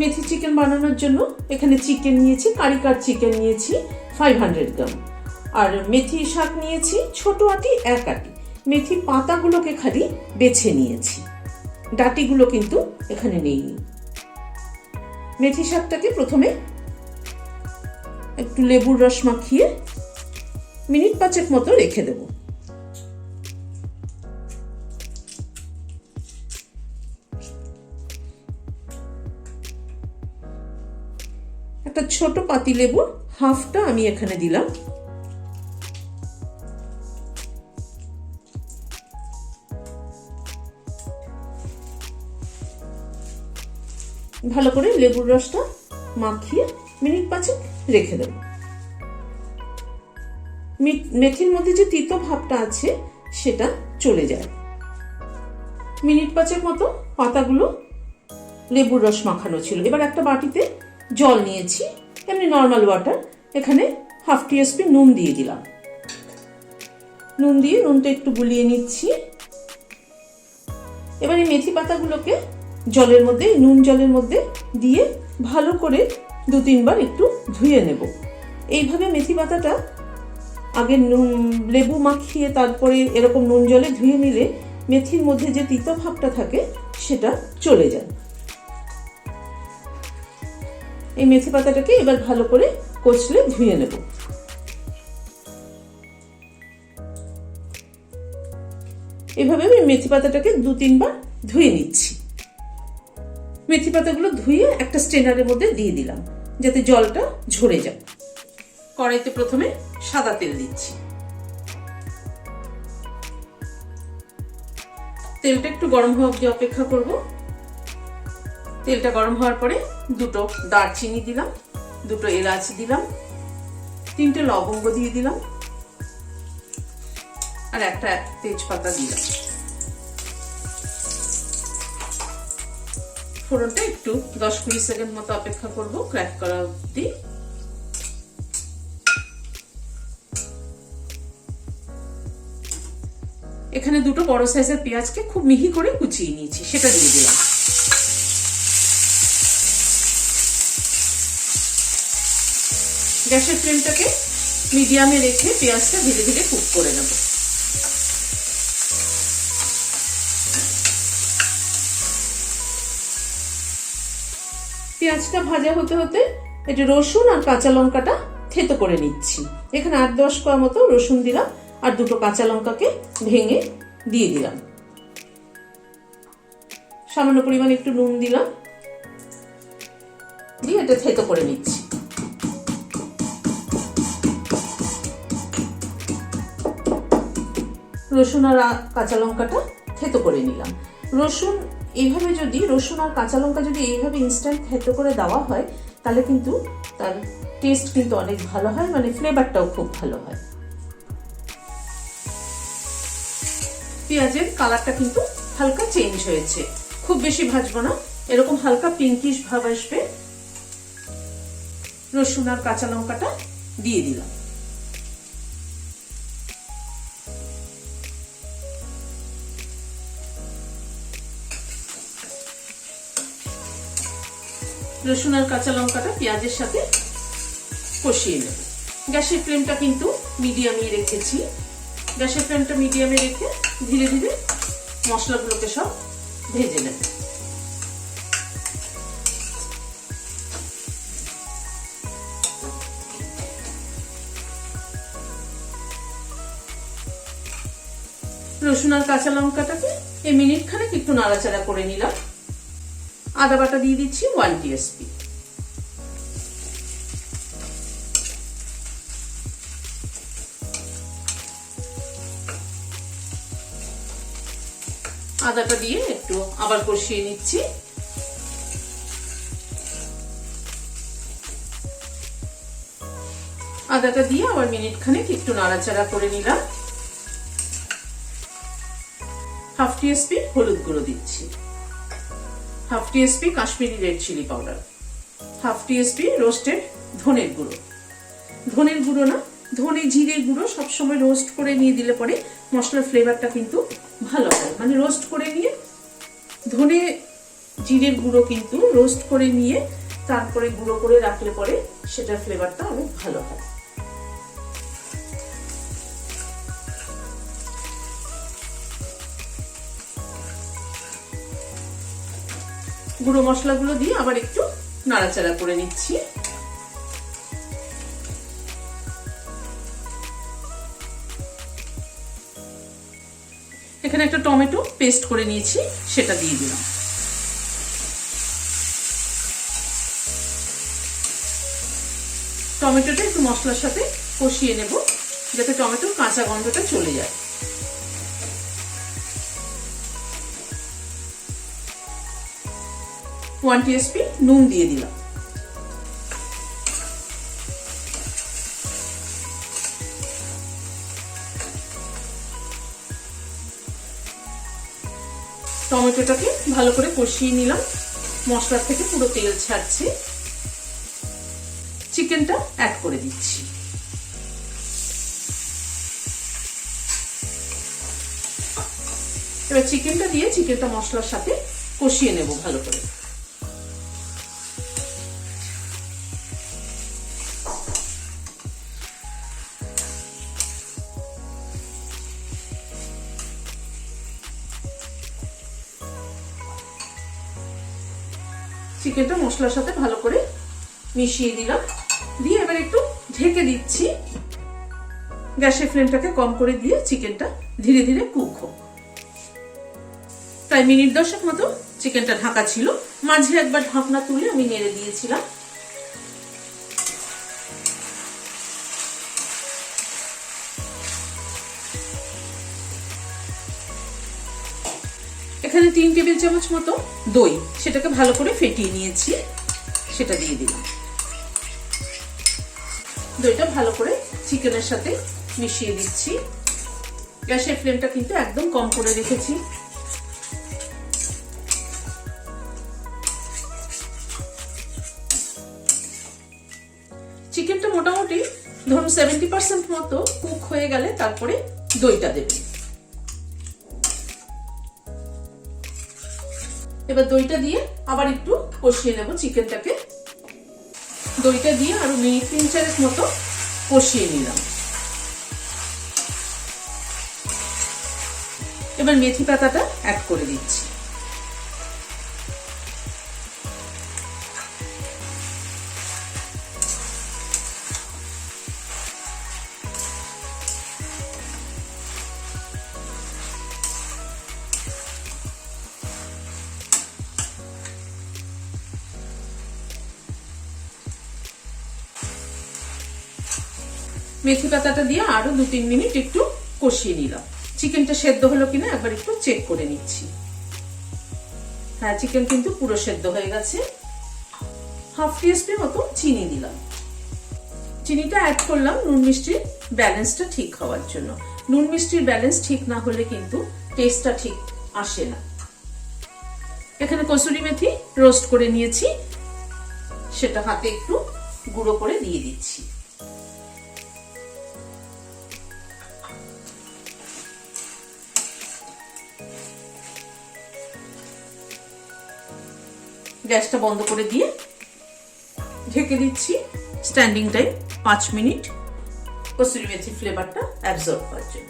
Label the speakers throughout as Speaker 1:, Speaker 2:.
Speaker 1: মেথি chicken বানানোর জন্য এখানে চিকেন নিয়েছি, কারিকার চিকেন নিয়েছি ফাইভ হান্ড্রেড গ্রাম। আর মেথি শাক নিয়েছি, ছোট আটি, এক আটি। মেথি পাতাগুলোকে খালি বেছে নিয়েছি। ডাটিগুলো কিন্তু এখানে নেইনি মেথি শাকটাকে প্রথমে একটু লেবুর রস মাখিয়ে মিনিট পাঁচেক মতো রেখে দেবো। ছোট পাতি লেবু হাফটা আমি এখানে দিলাম। ভালো করে লেবুর রসটা মাখিয়ে মিনিট পাঁচেক রেখে দেব। মেথির মধ্যে যে তিতো ভাবটা আছে, সেটা চলে যায়। মিনিট পাঁচের মতো পাতাগুলো লেবুর রস মাখানো ছিল। এবার একটা বাটিতে জল নিয়েছি। এমনি নর্মাল ওয়াটার এখানে হাফ টিএসপি নুন দিয়ে দিলাম। নুন দিয়ে নুনটা একটু গুলিয়ে নিচ্ছি। এবার এই মেথি পাতাগুলোকে জলের মধ্যে নুন জলের মধ্যে দিয়ে ভালো করে দু তিনবার একটু ধুয়ে নেব। এইভাবে মেথি পাতাটা আগে নুন, লেবু মাখিয়ে তারপরে এরকম নুন জলে ধুয়ে নিলে মেথির মধ্যে যে তিতো ভাবটা থাকে, সেটা চলে যায়। এই মেথি পাতাটাকে এবার ভালো করে কচলে ধুয়ে নেব। এভাবে আমি মেথি পাতাটাকে দু তিনবার ধুয়ে নিচ্ছি। মেথি পাতাগুলো ধুয়ে একটা স্ট্রেনারের মধ্যে দিয়ে দিলাম, যাতে জলটা ঝরে যায়। কড়াইতে প্রথমে সাদা তেল দিচ্ছি। তেলটা একটু গরম হওয়া অপেক্ষা করব। তেলটা গরম হওয়ার পরে দুটো দারচিনি দিলাম, দুটো এলাচ দিলাম, তিনটে লবঙ্গ দিয়ে দিলাম, আর একটা তেজপাতা দিলাম। ফোড়নটা একটু দশ কুড়ি সেকেন্ড মতো অপেক্ষা করব ক্র্যাক করা অবধি। এখানে দুটো বড় সাইজের পেঁয়াজকে খুব মিহি করে কুচিয়ে নিয়েছি, সেটা দিয়ে দিলাম। গ্যাসের ফ্লেমটাকে মিডিয়ামে রেখে পেঁয়াজটা ধীরে ধীরে কুক করে নেব। পেঁয়াজটা ভাজা হতে হতে একটু রসুন আর কাঁচা লঙ্কাটা থেতো করে নিচ্ছি। এখানে আট দশ কোয়া মতো রসুন দিলাম আর দুটো কাঁচা লঙ্কাকে ভেঙে দিয়ে দিলাম। সামান্য পরিমাণ একটু নুন দিলাম। দিয়ে এটা থেতো করে নিচ্ছি। রসুন আর কাঁচা লঙ্কাটা থেতো করে নিলাম। রসুন এইভাবে যদি, রসুন আর কাঁচা লঙ্কা যদি এইভাবে ইনস্ট্যান্ট থেতো করে দেওয়া হয়, তাহলে কিন্তু তার টেস্ট কিন্তু অনেক ভালো হয় মানে ফ্লেভারটাও খুব ভালো হয়। পেঁয়াজের কালারটা কিন্তু হালকা চেঞ্জ হয়েছে। খুব বেশি ভাজবো না, এরকম হালকা পিঙ্কিশ ভাব আসবে। রসুন আর কাঁচা লঙ্কাটা দিয়ে দিলাম। রসুন আর কাঁচা লঙ্কাটা পেঁয়াজের সাথে কষিয়ে নেব। গ্যাসের ফ্লেমটা কিন্তু মিডিয়ামে রেখেছি। গ্যাসের ফ্লেমটা মিডিয়ামে রেখে ধীরে ধীরে মশলাগুলোকে সব ভেজে নেব। রসুন আর কাঁচা লঙ্কাটাকে এই মিনিট খানেক একটু নাড়াচাড়া করে নিলাম। আদা বাটা দিয়ে দিচ্ছি ওয়ান টিএসপি আদাটা দিয়ে একটু আবার কষিয়ে নিচ্ছি। আদাটা দিয়ে আবার মিনিট খানেক একটু নাড়াচাড়া করে নিলাম। হাফ টিএসপি হলুদ গুঁড়ো দিচ্ছি। Half TSP Kashmiri red chilli powder half TSP roasted ধনের গুঁড়ো ধনের গুঁড়ো না, ধনে জিরে গুঁড়ো সবসময় রোস্ট করে নিয়ে দিলে পরে মশলার ফ্লেভারটা কিন্তু ভালো হয়। মানে রোস্ট করে নিয়ে, ধনে জিরের গুঁড়ো কিন্তু রোস্ট করে নিয়ে, তারপরে গুঁড়ো করে রাখলে পরে সেটার ফ্লেভারটা অনেক ভালো হয়। গুঁড়ো মশলাগুলো দিয়ে আবার একটু নাড়াচাড়া করে নিচ্ছি। এখানে একটা টমেটো পেস্ট করে নিয়েছি, সেটা দিয়ে দিলাম। টমেটোটা একটু মশলার সাথে কষিয়ে নেব, যাতে টমেটোর কাঁচা গন্ধটা চলে যায়। ওয়ান টিএসপি নুন দিয়ে দিলাম। টমেটোটাকে ভালো করে কষিয়ে নিলাম। মশলার থেকে পুরো তেল ছাড়ছে। চিকেনটা অ্যাড করে দিচ্ছি। এবার চিকেনটা দিয়ে চিকেনটা মশলার সাথে কষিয়ে নেব ভালো করে। চিকেনটা মশলার সাথে ভালো করে মিশিয়ে দিলাম। দিয়ে এবার একটু ঢেকে দিচ্ছি। গ্যাসের ফ্লেমটাকে কম করে দিয়ে চিকেনটা ধীরে ধীরে কুক হোক। প্রায় মিনিট দশেক মতো চিকেনটা ঢাকা ছিল। মাঝে একবার ঢাকনা তুলে আমি নেড়ে দিয়েছিলাম। তিন টেবিল চামচ মতো দই, সেটাকে ভালো করে ফেটিয়ে নিয়েছি, সেটা দিয়ে দিলাম। দইটা ভালো করে চিকেনের সাথে মিশিয়ে দিচ্ছি। গ্যাসের ফ্লেমটা কিন্তু একদম কম করে রেখেছি। চিকেনটা মোটামুটি ধরুন সেভেন্টি পার্সেন্ট মতো কুক হয়ে গেলে তারপরে দইটা দেবেন। এবার দইটা দিয়ে আবার একটু কষিয়ে নেব চিকেনটাকে। দইটা দিয়ে আরও মিনিট তিন চারেক মতো কষিয়ে নিলাম। এবার মেথি পাতাটা অ্যাড করে দিচ্ছি। মেথি পাতাটা দিয়ে আরও দু তিন মিনিট একটু কষিয়ে নিলাম। চিকেনটা সেদ্ধ হলো কিনা একবার একটু চেক করে নিচ্ছি। হ্যাঁ চিকেন কিন্তু পুরো সেদ্ধ হয়ে গেছে। হাফ টিএসপি মতো চিনি দিলাম। চিনিটা অ্যাড করলাম নুন মিষ্টির ব্যালেন্সটা ঠিক হওয়ার জন্য। নুন মিষ্টির ব্যালেন্স ঠিক না হলে কিন্তু টেস্টটা ঠিক আসে না। এখানে কসুরি মেথি রোস্ট করে নিয়েছি। সেটা হাতে একটু গুঁড়ো করে দিয়ে দিচ্ছি। গ্যাসটা বন্ধ করে দিয়ে ঢেকে দিচ্ছি। স্ট্যান্ডিং টাইম পাঁচ মিনিট। কসুরি মেথি ফ্লেভারটা অ্যাবজর্ব হওয়ার জন্য।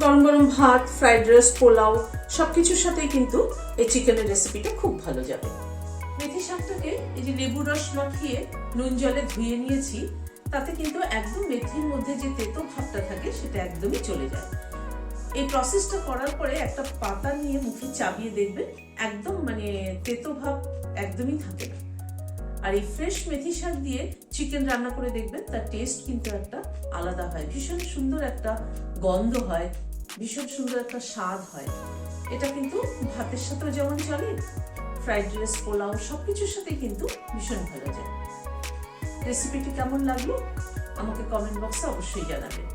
Speaker 1: গরম গরম ভাত ফ্রাইড রাইস পোলাও সব কিছুর সাথেই কিন্তু এই চিকেনের রেসিপিটা খুব ভালো যাবে। মেথি শাকটাকে এই যে লেবু রস মাখিয়ে নুন জলে ধুয়ে নিয়েছি, তাতে কিন্তু একদম মেথির মধ্যে যে তেতো ভাবটা থাকে সেটা একদমই চলে যায়। এই প্রসেসটা করার পরে একটা পাতা নিয়ে মুখে চাবিয়ে দেখবেন, একদম মানে তেতো ভাব একদমই থাকে না। আর এই ফ্রেশ মেথি শাক দিয়ে চিকেন রান্না করে দেখবেন, তার টেস্ট কিন্তু একটা আলাদা হয়। ভীষণ সুন্দর একটা গন্ধ হয়, ভীষণ সুন্দর একটা স্বাদ হয়। এটা কিন্তু ভাতের সাথেও যেমন চলে ফ্রাইড রাইস পোলাও সব কিছুর সাথে কিন্তু ভীষণ ভালো যায়। রেসিপিটি কেমন লাগল? আমাকে কমেন্ট বক্সে অবশ্যই জানাবেন।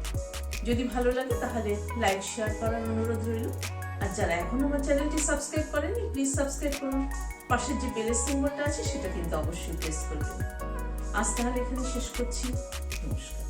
Speaker 1: যদি ভালো লাগে তাহলে লাইক শেয়ার করার অনুরোধ রইল। আর যারা এখনও আমার চ্যানেলটি সাবস্ক্রাইব করেনি প্লিজ সাবস্ক্রাইব করুন। পাশের যে বেলের সিম্বলটা আছে, সেটা কিন্তু অবশ্যই প্রেস করবেন। আজ তাহলে এখানে শেষ করছি। নমস্কার।